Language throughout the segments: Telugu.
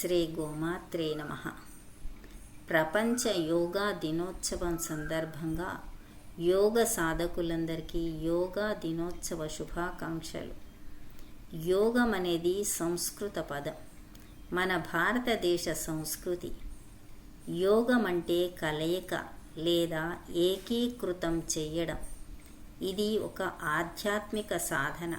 శ్రీ గోమాత్రే నమ. ప్రపంచ యోగా దినోత్సవం సందర్భంగా యోగ సాధకులందరికీ యోగా దినోత్సవ శుభాకాంక్షలు. యోగం అనేది సంస్కృత పదం. మన భారతదేశ సంస్కృతి యోగం అంటే కలయిక లేదా ఏకీకృతం చేయడం. ఇది ఒక ఆధ్యాత్మిక సాధన.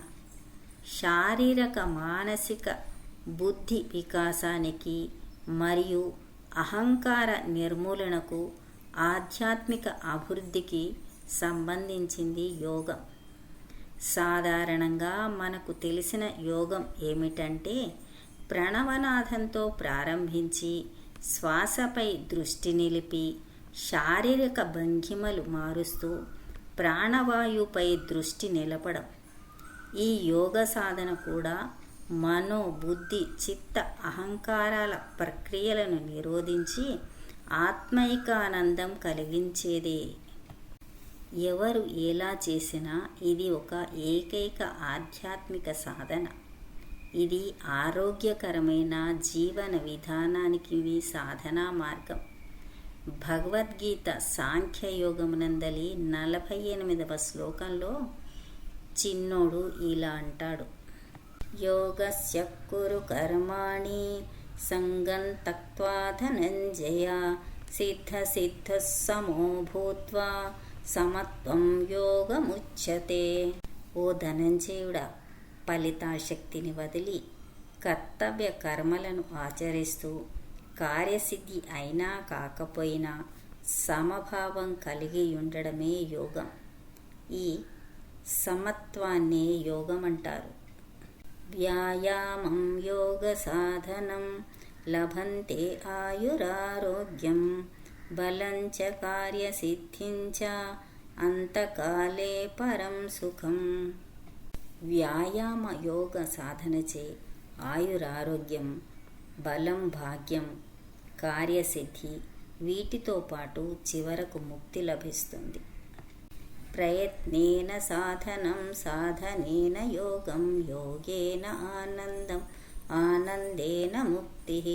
శారీరక మానసిక బుద్ధి వికాసానికి మరియు అహంకార నిర్మూలనకు ఆధ్యాత్మిక అభివృద్ధికి సంబంధించింది యోగం. సాధారణంగా మనకు తెలిసిన యోగం ఏమిటంటే ప్రణవనాథంతో ప్రారంభించి శ్వాసపై దృష్టి నిలిపి శారీరక భంగిమలు మారుస్తూ ప్రాణవాయుపై దృష్టి నిలపడం. ఈ యోగ సాధన కూడా మనో బుద్ధి చిత్త అహంకారాల ప్రక్రియలను నిరోధించి ఆత్మైకానందం కలిగించేదే. ఎవరు ఎలా చేసినా ఇది ఒక ఏకైక ఆధ్యాత్మిక సాధన. ఇది ఆరోగ్యకరమైన జీవన విధానానికి సాధనా మార్గం. భగవద్గీత సాంఖ్యయోగమునందలి నలభై ఎనిమిదవ శ్లోకంలో చిన్నోడు ఇలా అంటాడు. యోగస్య కురు కర్మాణి సంగం తక్వా సిద్ధ సిద్ధ సమో భూత్వా సమత్వం యోగముచ్యతే ఓ ధనంజయుడా ఫలితాశక్తిని వదిలి కర్తవ్య కర్మలను ఆచరిస్తూ కార్యసిద్ధి అయినా కాకపోయినా సమభావం కలిగి ఉండడమే యోగం. ఈ సమత్వాన్నే యోగం అంటారు వ్యాయామం యోగ సాధనం లభంతే ఆయురారోగ్యం బలంచ కార్యసిద్ధించ అంతకాలే పరం సుఖం. వ్యాయామ యోగ సాధనచే ఆయురారోగ్యం బలం భాగ్యం కార్యసిద్ధి వీటితో పాటు చివరకు ముక్తి లభిస్తుంది. प्रयत्नेन साधनं साधनेन योगं योगेन आनन्दम् आनन्देन मुक्तिः।